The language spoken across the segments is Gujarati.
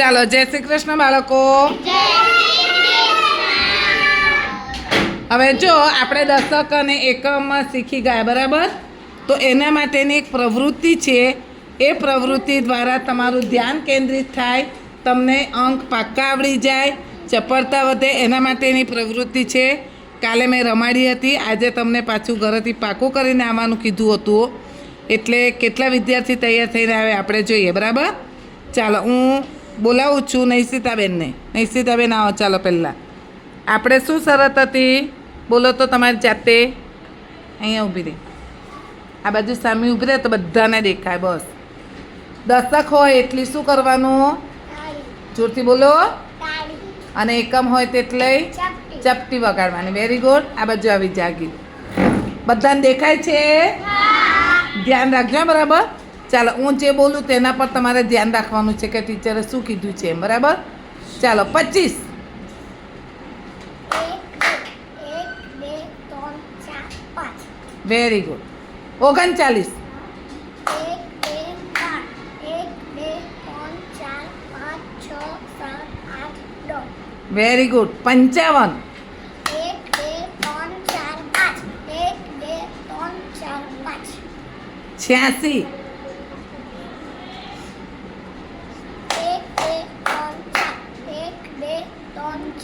ચાલો, જય શ્રી કૃષ્ણ બાળકો. હવે જો, આપણે દશક અને એકમમાં શીખી ગયા, બરાબર? તો એના માટેની એક પ્રવૃત્તિ છે. એ પ્રવૃત્તિ દ્વારા તમારું ધ્યાન કેન્દ્રિત થાય, તમને અંક પાક્કા આવડી જાય, ચપળતા વધે, એના માટેની પ્રવૃત્તિ છે. કાલે મેં રમાડી હતી, આજે તમને પાછું ઘરેથી પાકું કરીને આવવાનું કીધું હતું. એટલે કેટલા વિદ્યાર્થી તૈયાર થઈને આવે આપણે જોઈએ, બરાબર? ચાલો, હું બોલાવું છું નૈશિતાબેનને. નૈશિતાબેન આવો ચાલો પહેલાં. આપણે શું શરત હતી? બોલો તો તમારી જાતે. અહીંયા ઊભી રહી. આ બાજુ સામે ઊભી રહે તો બધાને દેખાય બસ. દશક હોય એટલી શું કરવાનું? જોરથી બોલો. અને એકમ હોય તેટલે ચપટી વગાડવાની. વેરી ગુડ આ બાજુ આવી જાગી. બધાને દેખાય છે? ધ્યાન રાખજો બરાબર? ચાલો, હું જે બોલું તેના પર તમારે ધ્યાન રાખવાનું છે કે ટીચરે શું કીધું છે, બરાબર? ચાલો, પચીસ. વેરી ગુડ ઓગણચાલીસ. વેરી ગુડ પંચાવન. છ્યાસી.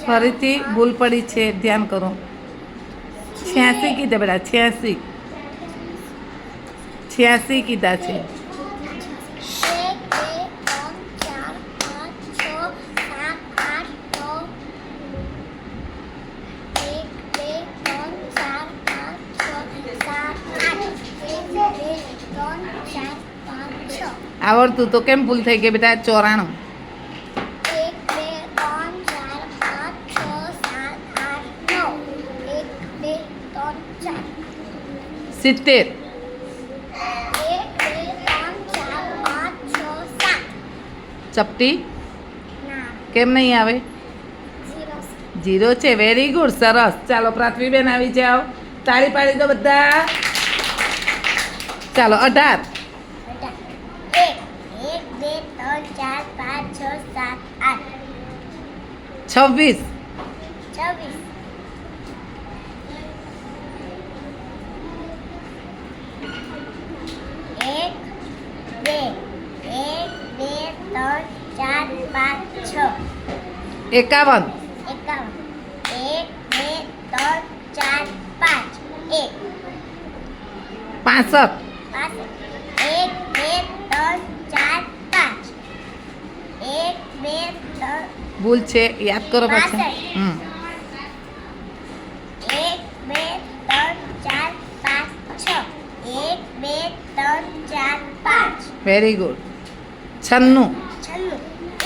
ફરીથી ભૂલ પડી છે, ધ્યાન કરો. છ્યાસી કીધા બેટા, છ્યાસી. છ્યાસી કીધા છે. આવડતું તો કેમ ભૂલ થઈ ગઈ બેટા? ચોરાણું એક બે ત્રણ ચાર પાંચ છ સાત આઠ નવ એક બે ત્રણ ચાર સિત્તેર. ચપટી? કેમ નહીં આવે? જીરો છે. વેરી ગુડ સરસ. ચાલો બેન આવી જાઓ. તાળી પાડી દો બધા. ચાલો, અઢાર. છવ્વીસ. છવ્વીસ એક બે એક બે ત્રણ ચાર પાંચ છ એકાવન. એકાવન. એક બે ત્રણ ચાર પાંચ. એક. પાસઠ. એક બે ત્રણ ચાર પાંચ. એક બે ત્રણ. ભૂલ છે યાદ કરો પાછા. હમ. એક બે ત્રણ ચાર પાંચ છ. એક બે ત્રણ ચાર પાંચ. વેરી ગુડ છન્નું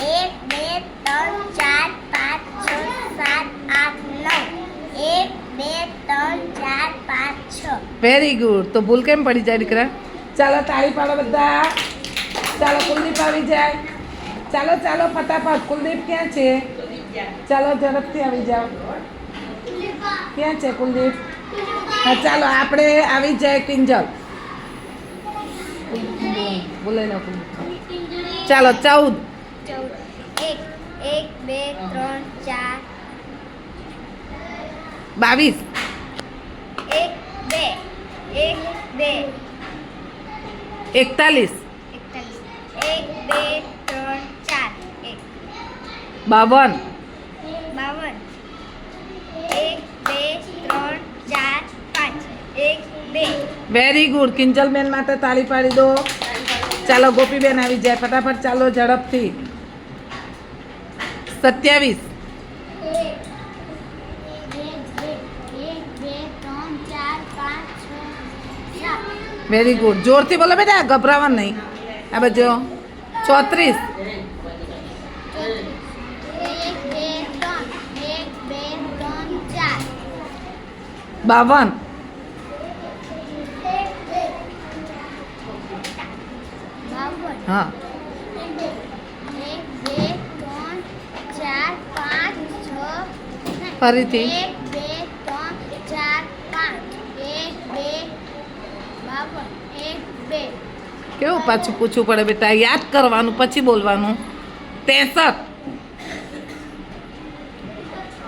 એક બે ત્રણ ચાર પાંચ છ સાત આઠ નવ એક બે ત્રણ ચાર પાંચ છ વેરી ગુડ તો ભૂલ કેમ પડી જાય દીકરા? ચાલો, તાળી પાડો બધા. ચાલો, કુલદીપ આવી જાય. ચાલો ચાલો, ફટાફટ. કુલદીપ ક્યાં છે? ચાલો, ઝડપથી આવી જાઓ. ક્યાં છે કુલદીપ? હા, ચાલો, આપણે આવી જાય કિંજલ. બોલે ના ચાલો, ચૌદ. ચૌદ એક એક બે ત્રણ ચાર બાવીસ. એક, બે. એક બે એકતાલીસ. એક બે ત્રણ ચાર એક બાવન. બાવન એક બે ત્રણ ચાર પાંચ એક બે વેરી ગુડ કિંજલબેન માટે તાળી પાડી દો. ચાલો, ગોપીબેન આવી જાય. ફટાફટ ચાલો, ઝડપથી. સત્યાવીસ. વેરી ગુડ જોરથી બોલો બેટા ગભરાવા નહીં. આ બાજુ ચોત્રીસ. બાવન. હા. ફરીથી એક બે ત્રણ ચાર પાંચ એક બે બાવન એક બે કેવું પાછું પૂછવું પડે બેટા? યાદ કરવાનું પછી બોલવાનું. ત્રેસઠ.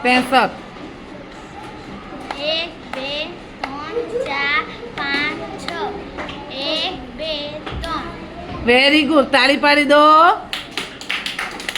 ત્રેસઠ. એક બે ત્રણ ચાર પાંચ છ. એક બે ત્રણ. વેરી ગુડ તાળી પાડી દો.